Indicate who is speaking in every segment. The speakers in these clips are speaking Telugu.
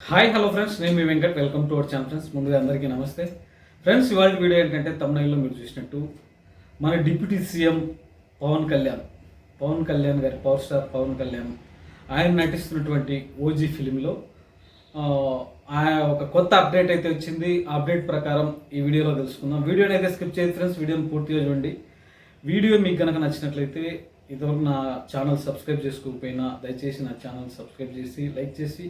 Speaker 1: హాయ్ హలో ఫ్రెండ్స్ నేను మీ Venkat. Welcome to our channel friends ముందుగా అందరికీ నమస్తే. ఫ్రెండ్స్ ఇవాళ వీడియో ఏంటంటే తమిళలో మీరు చూసినట్టు మన డిప్యూటీ సీఎం పవన్ కళ్యాణ్ పవన్ కళ్యాణ్ గారి పవర్ స్టార్ పవన్ కళ్యాణ్ ఆయన నటిస్తున్నటువంటి ఓజీ ఫిలింలో ఒక కొత్త అప్డేట్ అయితే వచ్చింది. ఆ అప్డేట్ ప్రకారం ఈ వీడియోలో తెలుసుకుందాం. వీడియోని అయితే స్కిప్ చేయదు ఫ్రెండ్స్ వీడియోని పూర్తిగా చూడండి. వీడియో మీకు కనుక నచ్చినట్లయితే ఇదివరకు నా ఛానల్ సబ్స్క్రైబ్ చేసుకోకపోయినా దయచేసి నా ఛానల్ సబ్స్క్రైబ్ చేసి లైక్ చేసి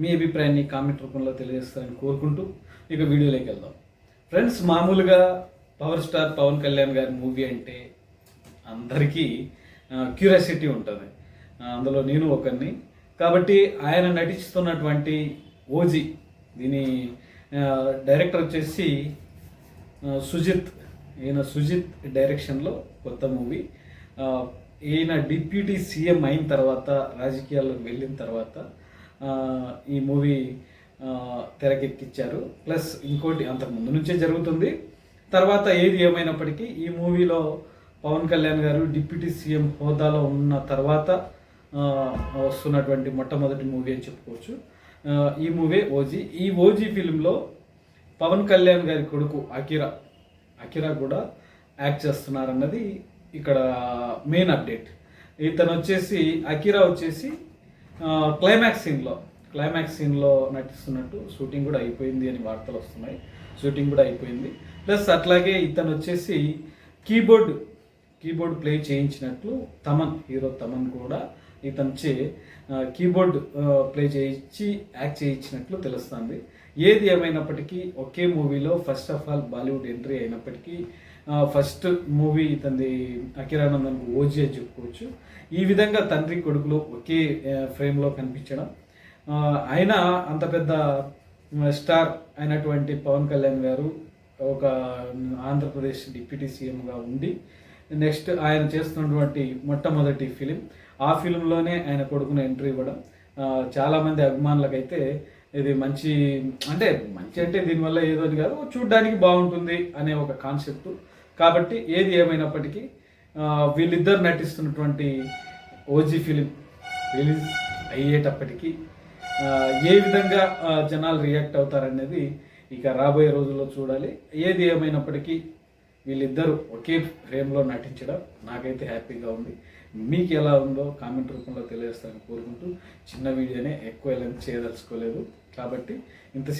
Speaker 1: మీ అభిప్రాయాన్ని కామెంట్ రూపంలో తెలియజేస్తారని కోరుకుంటూ ఇక వీడియోలోకి వెళ్దాం. ఫ్రెండ్స్ మామూలుగా పవర్ స్టార్ పవన్ కళ్యాణ్ గారి మూవీ అంటే అందరికీ క్యూరియాసిటీ ఉంటుంది. అందులో నేను ఒకరిని. కాబట్టి ఆయన నటిస్తున్నటువంటి ఓజీ దీని డైరెక్టర్ వచ్చేసి సుజిత్. ఈయన సుజిత్ డైరెక్షన్లో కొత్త మూవీ. ఈయన డిప్యూటీ సీఎం అయిన తర్వాత రాజకీయాల్లోకి వెళ్ళిన తర్వాత ఈ మూవీ తెరకెక్కించారు ప్లస్ ఇంకోటి అంతకు ముందు నుంచే జరుగుతుంది. తర్వాత ఏది ఏమైనప్పటికీ ఈ మూవీలో పవన్ కళ్యాణ్ గారు డిప్యూటీ సీఎం హోదాలో ఉన్న తర్వాత వస్తున్నటువంటి మొట్టమొదటి మూవీ అని చెప్పుకోవచ్చు. ఈ మూవీ ఓజీ. ఈ ఓజీ ఫిలింలో పవన్ కళ్యాణ్ గారి కొడుకు అకిరా అకిరా కూడా యాక్ట్ చేస్తున్నారన్నది ఇక్కడ మెయిన్ అప్డేట్ ఇతను వచ్చేసి అకిరా వచ్చేసి క్లైమాక్స్ సీన్లో క్లైమాక్స్ సీన్లో నటిస్తున్నట్టు షూటింగ్ కూడా అయిపోయింది అని వార్తలు వస్తున్నాయి. షూటింగ్ కూడా అయిపోయింది. ప్లస్ అట్లాగే ఇతను వచ్చేసి కీబోర్డ్ కీబోర్డ్ ప్లే చేయించినట్లు తమన్ హీరో తమన్ కూడా ఇతనిచే కీబోర్డ్ ప్లే చేయించి యాక్ట్ చేయించినట్లు తెలుస్తుంది. ఏది ఏమైనప్పటికీ ఒకే మూవీలో first of all Bollywood entry అయినప్పటికీ ఫస్ట్ మూవీ ఇతంది అకిరానందన్ ఓజీ అని చెప్పుకోవచ్చు. ఈ విధంగా తండ్రి కొడుకులు ఒకే ఫ్రేమ్లో కనిపించడం. ఆయన అంత పెద్ద స్టార్ అయినటువంటి పవన్ కళ్యాణ్ గారు ఒక ఆంధ్రప్రదేశ్ డిప్యూటీ సీఎంగా ఉండి నెక్స్ట్ ఆయన చేస్తున్నటువంటి మొట్టమొదటి ఫిలిం. ఆ ఫిలింలోనే ఆయన కొడుకును ఎంట్రీ ఇవ్వడం. చాలామంది అభిమానులకైతే ఇది మంచి అంటే మంచి అంటే దీనివల్ల ఏదో అని కాదు చూడ్డానికి బాగుంటుంది అనే ఒక కాన్సెప్ట్. కాబట్టి ఏది ఏమైనప్పటికీ వీళ్ళిద్దరు నటిస్తున్నటువంటి ఓజీ ఫిలిం రిలీజ్ అయ్యేటప్పటికీ ఏ విధంగా జనాలు రియాక్ట్ అవుతారనేది ఇక రాబోయే రోజుల్లో చూడాలి. ఏది ఏమైనప్పటికీ వీళ్ళిద్దరూ ఒకే ఫ్రేమ్లో నటించడం నాకైతే హ్యాపీగా ఉంది. మీకు ఎలా ఉందో కామెంట్ రూపంలో తెలియజేస్తారని కోరుకుంటూ చిన్న వీడియోనే ఎక్కువ లెంత్ చేయదలుచుకోలేదు. కాబట్టి ఇంత